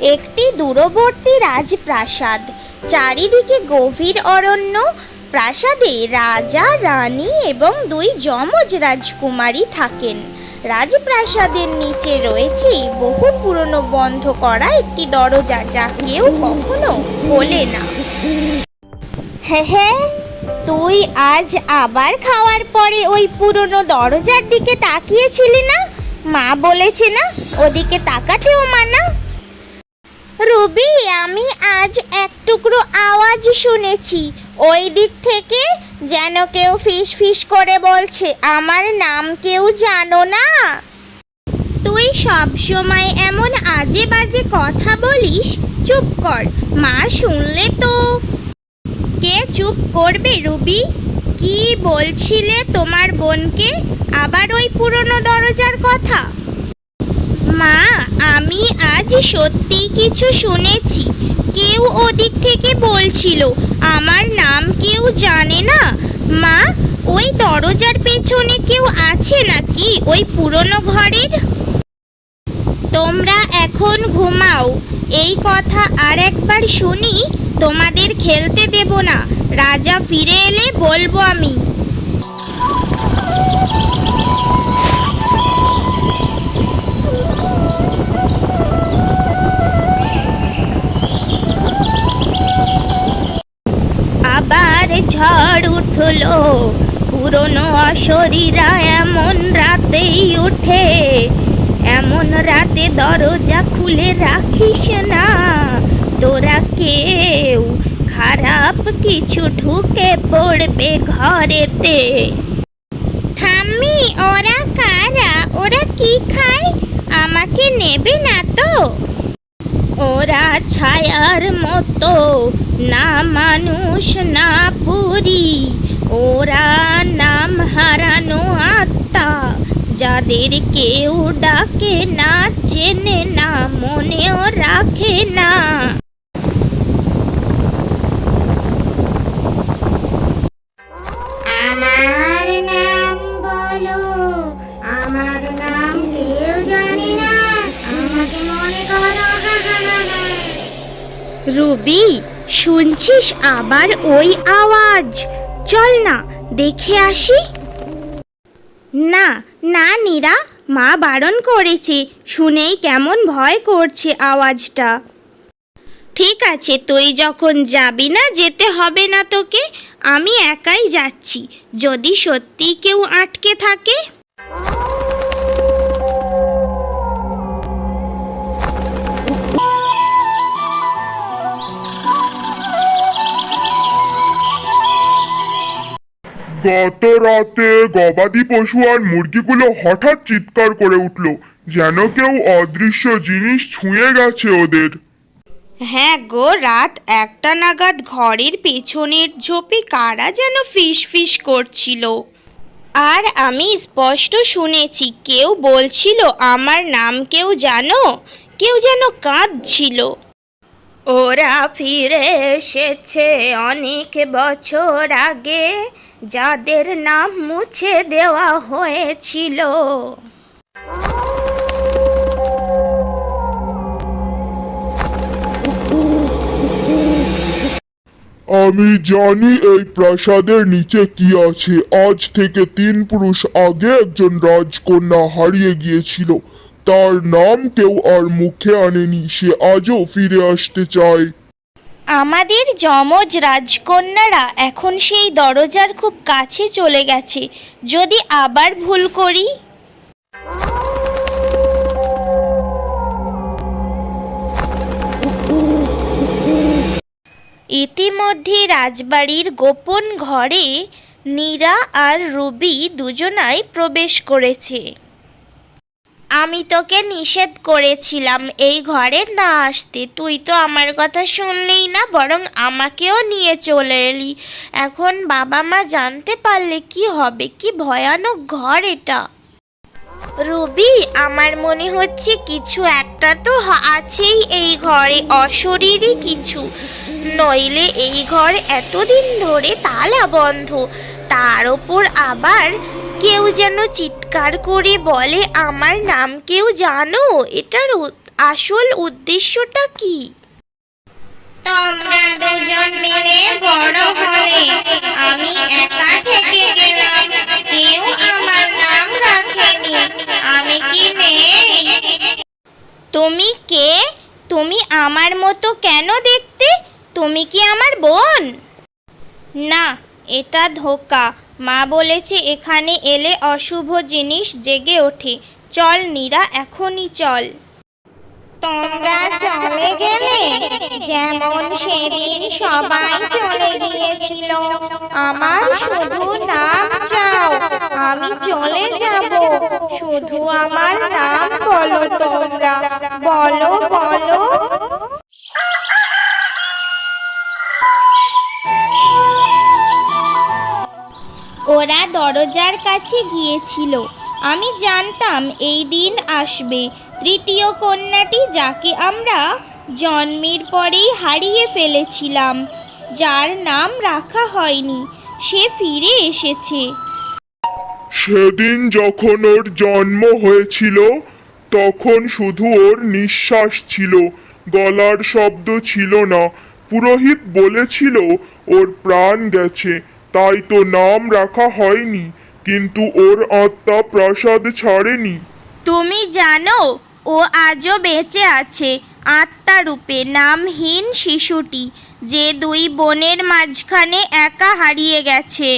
একটি দূরবর্তী রাজপ্রাসাদ, চারিদিকে গভীর অরণ্য, প্রাসাদে রাজা, রানী এবং দুই যমজ রাজকুমারী থাকেন। রাজপ্রাসাদের নিচে রয়েছে বহু পুরনো বন্ধ করা একটি দরজা যা কেউ কখনো খোলে না। হ্যাঁ হ্যাঁ তুই আজ আবার খাওয়ার পরে ওই পুরনো দরজার দিকে তাকিয়েছিলি না? মা বলেছে না, ওদিকে তাকাতেও মানা। রুবি আমি আজ এক টুকরো আওয়াজ শুনেছি। ওই দিক থেকে যেন কেউ ফিস ফিস করে বলছে, আমার নাম কেউ জানো না? তুই সব সময় এমন আজে বাজে কথা বলিস, চুপ কর, মা শুনলে তো। কে চুপ করবে রুবি? কি বলছিলে তোমার বোনকে? আবার ওই পুরনো দরজার কথা। মা, আমি আজ সত্যি কিছু শুনেছি। কেউ ওদিক থেকে বলছিল, আমার নাম কেউ জানে না। মা, ওই দরজার পেছনে কেউ আছে নাকি ওই পুরনো ঘরের? তোমরা এখন ঘুমাও। এই কথা আর একবার শুনি, তোমাদের খেলতে দেব না। রাজা ফিরে এলে বলব আমি। উঠল পুরনো অশরীরা এমন রাতেই উঠে এমন রাতে দরজা খুলে রাখিস না। তোরা কেউ খারাপ কিছু ঢুকে পড়বে ঘরেতে। ঠাম্মি, ওরা কারা? ওরা কি খায়? আমাকে নেবে না তো? ওরা ছায়ার মতো, না মানুষ, না পুরি ওরা নাম হারানো আত্মা, যাদের কেউ ডাকে না, চেনে না, মনেও রাখে না। শুনছিস আবার ওই আওয়াজ। চল না, দেখে আসি। না না নীরা, মা বারণ করেছে, শুনেই কেমন ভয় করছে আওয়াজটা। ঠিক আছে, তুই যখন যাবি না, যেতে হবে না তোকে, আমি একাই যাচ্ছি। যদি সত্যি কেউ আটকে থাকে? গত রাতে গবাদি পশু আর মুরগিগুলো হঠাৎ চিৎকার করে উঠল, যেন কেউ অদৃশ্য জিনিস ছুঁয়ে গেছে ওদের। হ্যাঁ গো, রাত একটা নাগাদ ঘরের পেছনের ঝোপে কারা যেন ফিস ফিস করছিল। আর আমি স্পষ্ট শুনেছি, কেউ বলছিল, আমার নাম কেউ জানো? কেউ যেন কাঁদছিল। ওরা ফিরে এসেছে অনেক বছর আগে। যাদের নাম মুছে দেওয়া হয়েছিল। আমি জানি এই প্রাসাদের নিচে কি আছে। আজ থেকে তিন পুরুষ আগে একজন রাজকন্যা হারিয়ে গিয়েছিল। তার নাম কেউ আর মুখে আনেনি, সে আজও ফিরে আসতে চায়। আমাদের যমজ রাজকন্যারা এখন সেই দরজার খুব কাছে চলে গেছে, যদি আবার ভুল করি? ইতিমধ্যে রাজবাড়ির গোপন ঘরে নীরা আর রুবি দুজনাই প্রবেশ করেছে। আমি তোকে নিষেধ করেছিলাম এই ঘরে না আসতে। তুই তো আমার কথা শুনলেই না, বরং আমাকেও নিয়ে চলে এলি। এখন বাবা মা জানতে পারলে কি হবে? কি ভয়ানক ঘর এটা। রুবি, আমার মনে হচ্ছে কিছু একটা তো আছেই এই ঘরে, অশরীরই কিছু। নইলে এই ঘর এতদিন ধরে তালা বন্ধ। তার ওপর আবার কেউ যেন চিৎকার করে বলে আমার নাম কেউ জানো? এটার আসল উদ্দেশ্যটা কি? তোমরা দুজন মিলে বড় হলে আমি একা থেকে গেলাম। কেউ আমার নাম রাখেনি। আমি কি নেই তুমি কে? তুমি আমার মতো কেন দেখতে? তুমি কি আমার বোন? না এটা ধোকা। মা বলেছে, এখানে এলে অশুভ জিনিস জেগে ওঠে। চল নীরা, এখনই চল। তোমরা চলে গেলে, যেমন সেদিন সবাই চলে গিয়েছিল। আমার শুধু নাম চাও, আমি চলে যাব। শুধু আমার নাম বলো তোমরা। বলো বলো। ওরা দরজার কাছে গিয়েছিল। আমি জানতাম এই দিন আসবে। তৃতীয় কন্যাটি যাকে আমরা জন্মের পরেই হারিয়ে ফেলেছিলাম, যার নাম রাখা হয়নি। সে ফিরে এসেছে। সেদিন যখন ওর জন্ম হয়েছিল, তখন শুধু ওর নিঃশ্বাস ছিল, গলার শব্দ ছিল না। পুরোহিত বলেছিল, ওর প্রাণ গেছে। তাই তো নাম রাখা হয়নি, কিন্তু ওর আত্মা প্রাসাদ ছাড়েনি। তুমি জানো, ও আজও বেঁচে আছে, আত্মারূপে নামহীন শিশুটি, যে দুই বোনের মাঝখানে একা হারিয়ে গেছে।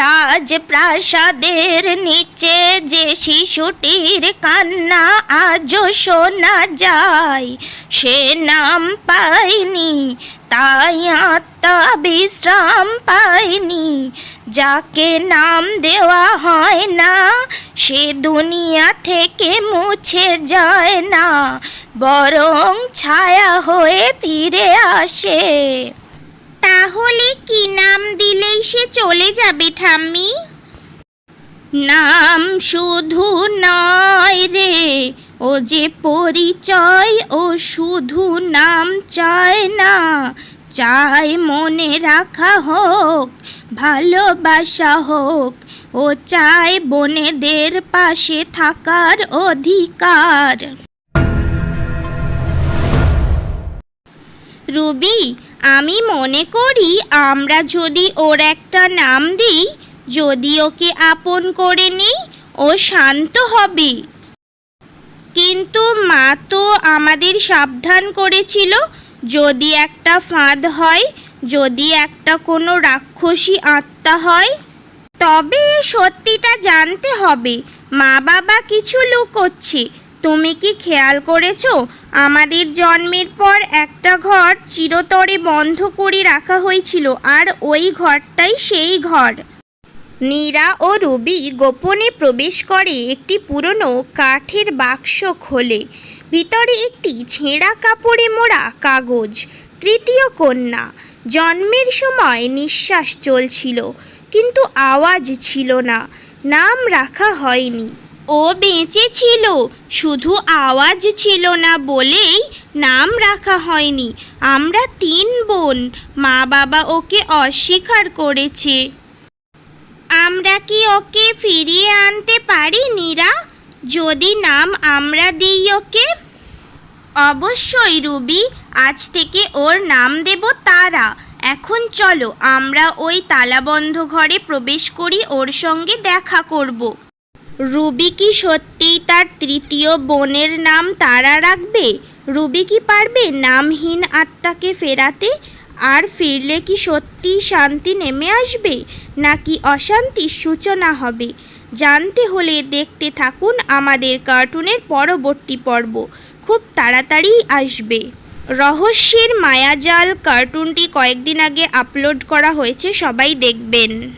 রাজপ্রাসাদের নিচে যে শিশুটির কান্না আজও শোনা যায়, সে নাম পায়নি, তাই আত্মা বিশ্রাম পায়নি। যাকে নাম দেওয়া হয় না, সে দুনিয়া থেকে মুছে যায় না, বরং ছায়া হয়ে ফিরে আসে। তাহলে কি নাম দিলেই সে চলে যাবে ঠাম্মি? নাম শুধু নয় রে ও যে পরিচয় ও শুধু নাম চায় না। চাই মনে রাখা হোক ভালোবাসা হোক ও চায় বোনেদের পাশে থাকার অধিকার। রুবি আমি মনে করি আমরা যদি ওর একটা নাম দিই, যদি ওকে আপন করে নিই, ও শান্ত হবে। কিন্তু মা তো আমাদের সাবধান করেছিল, যদি একটা ফাঁদ হয়, যদি একটা কোনো রাক্ষসী আত্মা হয়, তবে সত্যিটা জানতে হবে। মা বাবা কিছু লুকোচ্ছে। তুমি কি খেয়াল করেছ? আমাদের জন্মের পর একটা ঘর চিরতরে বন্ধ করে রাখা হয়েছিল, আর ওই ঘরটাই সেই ঘর। নীরা ও রবি গোপনে প্রবেশ করে একটি পুরনো কাঠের বাক্স খোলে। ভিতরে একটি ছেঁড়া কাপড়ে মোড়া কাগজ, তৃতীয় কন্যা। জন্মের সময় নিঃশ্বাস চলছিল, কিন্তু আওয়াজ ছিল না, নাম রাখা হয়নি। ও বেঁচে ছিল, শুধু আওয়াজ ছিল না বলেই নাম রাখা হয়নি। আমরা তিন বোন মা বাবা ওকে অস্বীকার করেছে। আমরা কি ওকে ফিরিয়ে আনতে পারি, নীরা? যদি নাম আমরা দিই ওকে? অবশ্যই, রুবি। আজ থেকে ওর নাম দেব তারা। এখন চলো, আমরা ওই তালাবন্ধ ঘরে প্রবেশ করি, ওর সঙ্গে দেখা করব। রুবি কি সত্যিই তার তৃতীয় বোনের নাম তারা রাখবে? রুবি কি পারবে নামহীন আত্মাকে ফেরাতে? আর ফিরলে কি সত্যি শান্তি নেমে আসবে? নাকি অশান্তির সূচনা হবে? জানতে হলে দেখতে থাকুন আমাদের কার্টুনের পরবর্তী পর্ব। খুব তাড়াতাড়ি আসবে। রহস্যের মায়াজাল কার্টুনটি কয়েকদিন আগে আপলোড করা হয়েছে, সবাই দেখবেন।